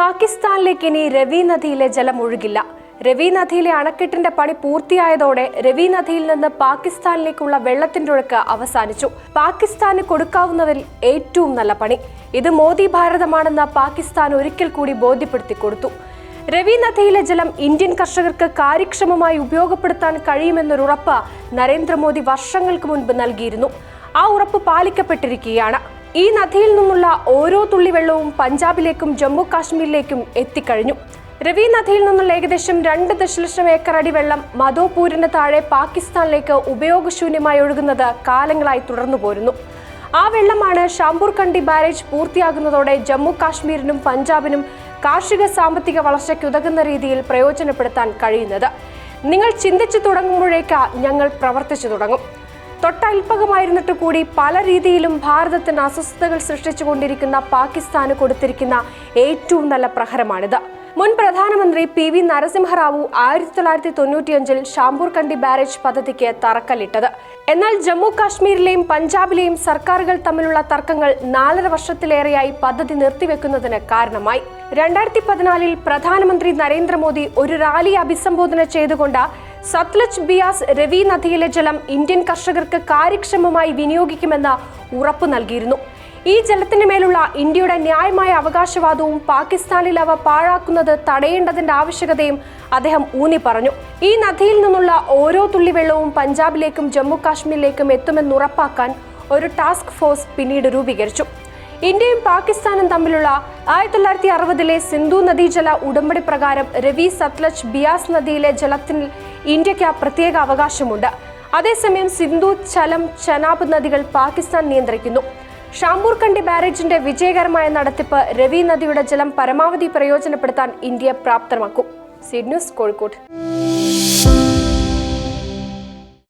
പാകിസ്ഥാനിലേക്ക് ഇനി രവി നദിയിലെ ജലം ഒഴുകില്ല. രവി നദിയിലെ അണക്കെട്ടിന്റെ പണി പൂർത്തിയായതോടെ രവി നദിയിൽ നിന്ന് പാകിസ്ഥാനിലേക്കുള്ള വെള്ളത്തിന്റെ ഒഴുക്ക് അവസാനിച്ചു. പാകിസ്ഥാന് കൊടുക്കാവുന്നതിൽ ഏറ്റവും നല്ല പണി. ഇത് മോദി ഭാരതമാണെന്ന് പാകിസ്ഥാൻ ഒരിക്കൽ കൂടി ബോധ്യപ്പെടുത്തി കൊടുത്തു. രവി നദിയിലെ ജലം ഇന്ത്യൻ കർഷകർക്ക് കാര്യക്ഷമമായി ഉപയോഗപ്പെടുത്താൻ കഴിയുമെന്നൊരു ഉറപ്പ് നരേന്ദ്രമോദി വർഷങ്ങൾക്ക് മുൻപ് നൽകിയിരുന്നു. ആ ഉറപ്പ് പാലിക്കപ്പെട്ടിരിക്കുകയാണ്. ഈ നദിയിൽ നിന്നുള്ള ഓരോ തുള്ളി വെള്ളവും പഞ്ചാബിലേക്കും ജമ്മു കാശ്മീരിലേക്കും എത്തിക്കഴിഞ്ഞു. രവി നദിയിൽ നിന്നുള്ള ഏകദേശം രണ്ട് ദശലക്ഷം ഏക്കർ അടി വെള്ളം മധോപൂരിന് താഴെ പാകിസ്ഥാനിലേക്ക് ഉപയോഗശൂന്യമായി ഒഴുകുന്നത് കാലങ്ങളായി തുടർന്നു പോരുന്നു. ആ വെള്ളമാണ് ഷാംപൂർ കണ്ടി ബാരേജ് പൂർത്തിയാകുന്നതോടെ ജമ്മു കാശ്മീരിനും പഞ്ചാബിനും കാർഷിക സാമ്പത്തിക വളർച്ചയ്ക്കുതകുന്ന രീതിയിൽ പ്രയോജനപ്പെടുത്താൻ കഴിയുന്നത്. നിങ്ങൾ ചിന്തിച്ചു തുടങ്ങുമ്പോഴേക്ക് ഞങ്ങൾ പ്രവർത്തിച്ചു തുടങ്ങും. തൊട്ടൽപകമായിരുന്നിട്ട് കൂടി പല രീതിയിലും ഭാരതത്തിന് അസ്വസ്ഥതകൾ സൃഷ്ടിച്ചുകൊണ്ടിരിക്കുന്ന പാകിസ്ഥാന് കൊടുത്തിരിക്കുന്ന ഏറ്റവും നല്ല പ്രഹരമാണിത്. മുൻ പ്രധാനമന്ത്രി പി വി നരസിംഹറാവു ആയിരത്തി തൊള്ളായിരത്തി തൊണ്ണൂറ്റിയഞ്ചിൽ ഷാംപൂർ കണ്ടി ബാരേജ് പദ്ധതിക്ക് തറക്കല്ലിട്ടത്. എന്നാൽ ജമ്മു കാശ്മീരിലെയും പഞ്ചാബിലെയും സർക്കാരുകൾ തമ്മിലുള്ള തർക്കങ്ങൾ നാലര വർഷത്തിലേറെയായി പദ്ധതി നിർത്തിവെക്കുന്നതിന് കാരണമായി. രണ്ടായിരത്തി പതിനാലിൽ പ്രധാനമന്ത്രി നരേന്ദ്രമോദി ഒരു റാലി അഭിസംബോധന ചെയ്തുകൊണ്ട് സത്ലജ് ബിയാസ് രവി നദിയിലെ ജലം ഇന്ത്യൻ കർഷകർക്ക് കാര്യക്ഷമമായി വിനിയോഗിക്കുമെന്ന് ഉറപ്പു നൽകിയിരുന്നു. ഈ ജലത്തിന് മേലുള്ള ഇന്ത്യയുടെ ന്യായമായ അവകാശവാദവും പാകിസ്ഥാനിൽ അവ പാഴാക്കുന്നത് തടയേണ്ടതിന്റെ ആവശ്യകതയും അദ്ദേഹം ഊന്നി പറഞ്ഞു. ഈ നദിയിൽ നിന്നുള്ള ഓരോ തുള്ളി വെള്ളവും പഞ്ചാബിലേക്കും ജമ്മു കാശ്മീരിലേക്കും എത്തുമെന്ന് ഉറപ്പാക്കാൻ ഒരു ടാസ്ക് ഫോഴ്സ് പിന്നീട് രൂപീകരിച്ചു. ഇന്ത്യയും പാകിസ്ഥാനും തമ്മിലുള്ള ആയിരത്തി തൊള്ളായിരത്തി അറുപതിലെ സിന്ധു നദീജല ഉടമ്പടി പ്രകാരം രവി സത്ലജ് ബിയാസ് നദിയിലെ ജലത്തിൽ ഇന്ത്യയ്ക്ക് പ്രത്യേക അവകാശമുണ്ട്. അതേസമയം സിന്ധു ചലം ചനാബ് നദികൾ പാകിസ്ഥാൻ നിയന്ത്രിക്കുന്നു. ഷാംപൂർ കണ്ടി ബാരേജിന്റെ വിജയകരമായ നടത്തിപ്പ് രവി നദിയുടെ ജലം പരമാവധി പ്രയോജനപ്പെടുത്താൻ ഇന്ത്യ പ്രാപ്തമാക്കും. C news Kozhikode.